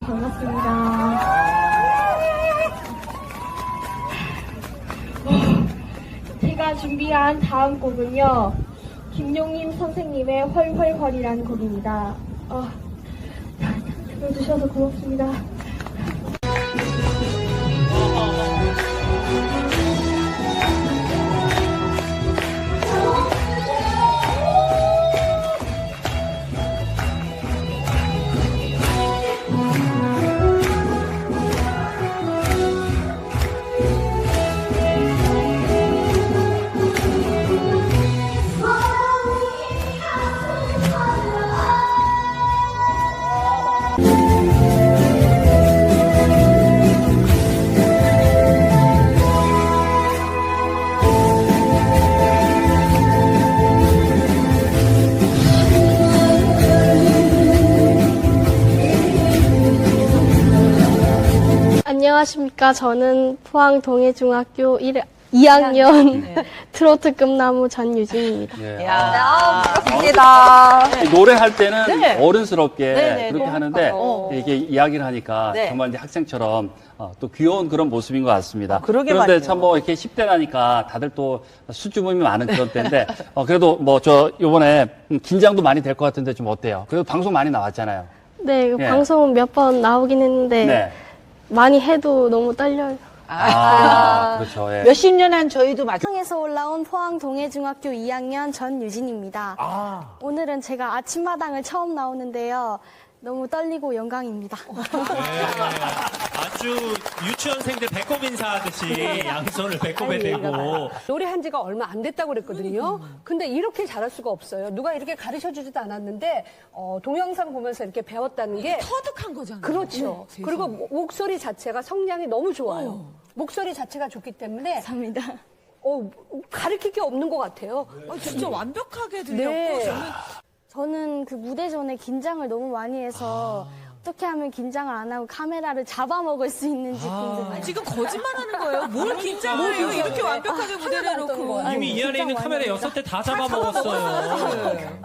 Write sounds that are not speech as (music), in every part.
반갑습니다. 제가 준비한 다음 곡은요. 김용임 선생님의 헐헐헐이라는 곡입니다. 어, 들어주셔서 고맙습니다. 안녕하십니까. 저는 포항 동해중학교 1, 2학년 (laughs) 트로트 꿈나무 전유진입니다. 예. 야, 반갑습니다. 이 노래할 때는 네. 어른스럽게 네, 네, 그렇게 네. 하는데 어. 이게 이야기를 하니까 네. 정말 이제 학생처럼 어, 또 귀여운 그런 모습인 것 같습니다. 어, 그러게 런데 말이에요. 참뭐 이렇게 10대라니까 다들 또 수줍음이 많은 그런 때인데 어, 그래도 뭐 저 요번에 음, 긴장도 많이 될 것 같은데 좀 어때요? 그래도 방송 많이 나왔잖아요. 네, 예. 방송은 몇번 나오긴 했는데 네. 많이 해도 너무 떨려요. 아, 그렇죠. 예. 몇십 년 한 저희도 마찬가지. 포항에서 올라온 포항 동해중학교 2학년 전유진입니다. 아, 오늘은 제가 아침마당을 처음 나오는데요. 너무 떨리고 영광입니다. 아주 유치원생들 배꼽 인사하듯이 양손을 배꼽에 대고 노래한 지가 얼마 안 됐다고 그랬거든요. 근데 이렇게 잘할 수가 없어요. 누가 이렇게 가르쳐 주지도 않았는데 어, 동영상 보면서 이렇게 배웠다는 게 터득한 거잖아요. 그렇죠. 네, 그리고 목- 목소리 자체가 성량이 너무 좋아요. 목소리 자체가 좋기 때문에 감사합니다. 어, 가르칠 게 없는 것 같아요. 아, 진짜 완벽하게 들렸고 네. 저는 저는 그 무대 전에 긴장을 너무 많이 해서 어떻게 하면 긴장을 안 하고 카메라를 잡아먹을 수 있는지 궁금해요. 지금 거짓말하는 거예요. 뭘 긴장을 해요? 이렇게 완벽하게 무대를 해놓고. 이미 이 안에 있는 카메라 여섯 대 다 잡아먹었어요.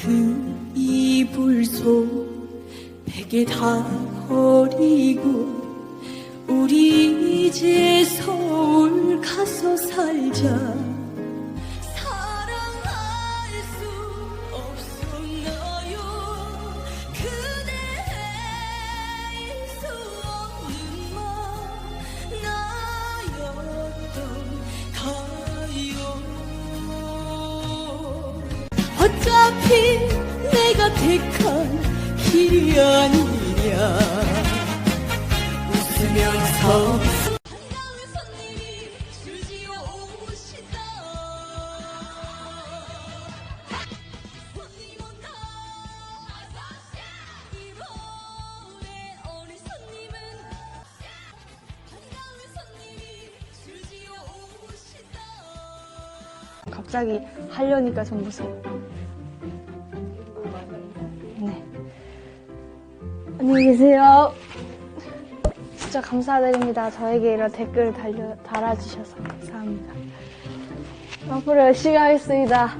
그 이불 속 베개 다 버리고 우리 이제 서울 어차피 내가 택한 길이 아니냐 갑자기 하려니까 좀 무서워. 네. 안녕히 계세요. 진짜 감사드립니다. 저에게 이런 댓글을 달려, 달아주셔서 감사합니다. 앞으로 열심히 하겠습니다.